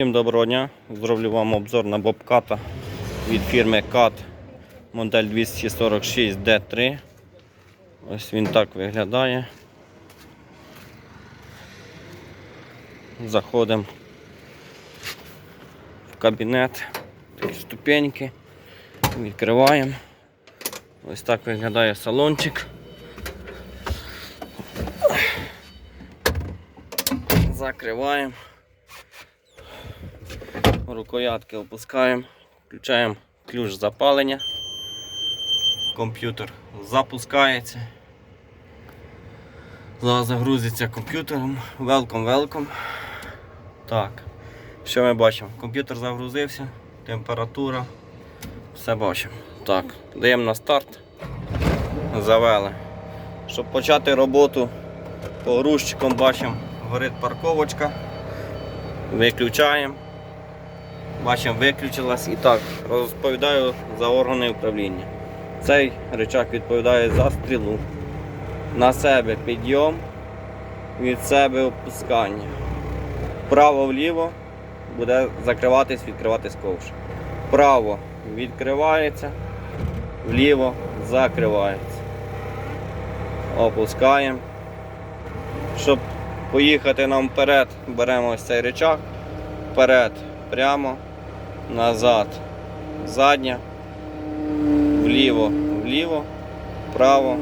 Всім доброго дня. Зроблю вам обзор на бобката від фірми CAT модель 246D3. Ось він так виглядає. Заходимо в кабінет. Такі ступеньки. Відкриваємо. Ось так виглядає салончик. Закриваємо. Рукоятки опускаємо, включаємо ключ запалення. Комп'ютер запускається. Зараз загрузиться комп'ютером. Welcome, welcome. Так. Що ми бачимо? Комп'ютер загрузився, температура. Все бачимо. Так, даємо на старт. Завели. Щоб почати роботу по грузчикам бачимо, горить парковочка. Виключаємо. Бачимо, виключилась і так, розповідаю за органи управління. Цей рычаг відповідає за стрілу. На себе підйом, від себе опускання. Вправо-вліво буде закриватись, відкриватись ковш. Вправо відкривається, вліво закривається. Опускаємо. Щоб поїхати нам вперед, беремо ось цей рычаг. Вперед, прямо назад, задня, вліво, вліво, вправо,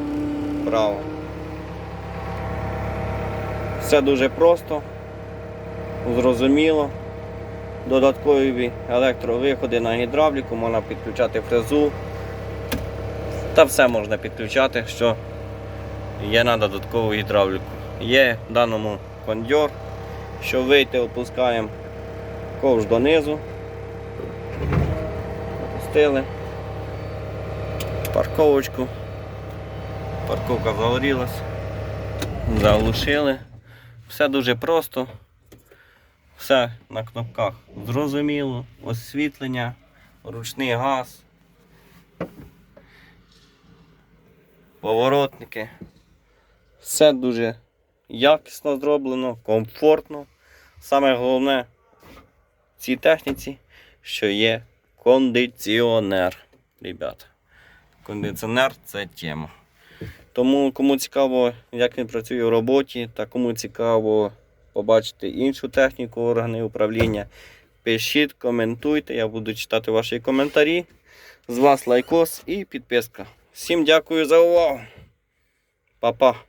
вправо. Все дуже просто, зрозуміло. Додаткові електровиходи на гідравліку, можна підключати фрезу. Та все можна підключати, що є на додаткову гідравліку. Є в даному кондьор, що вийти, опускаємо ковш донизу. Опустили. Парковочку. Парковка загорілась. Заглушили. Все дуже просто. Все на кнопках зрозуміло. Освітлення, ручний газ. Поворотники. Все дуже якісно зроблено, комфортно. Саме головне в цій техніці, що є кондиціонер. Ребята. Кондиціонер це тема. Тому кому цікаво, як він працює в роботі, та кому цікаво побачити іншу техніку органи управління, пишіть, коментуйте, я буду читати ваші коментарі. З вас лайкос і підписка. Всім дякую за увагу. Па-па.